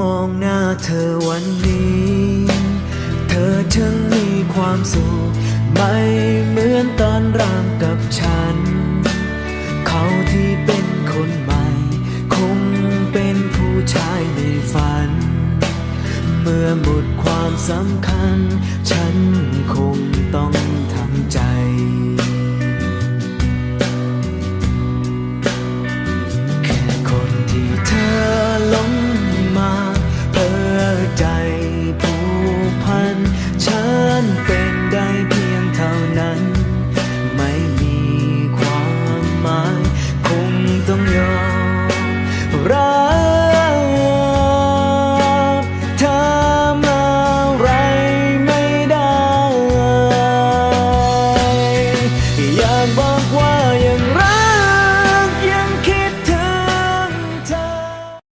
มองหน้าเธอวันนี้ เธอช่างมีความสุข ไม่เหมือนตอนร่างกับฉัน เขาที่เป็นคนใหม่ คงเป็นผู้ชายในฝัน เมื่อหมดความสำคัญ and bunk one.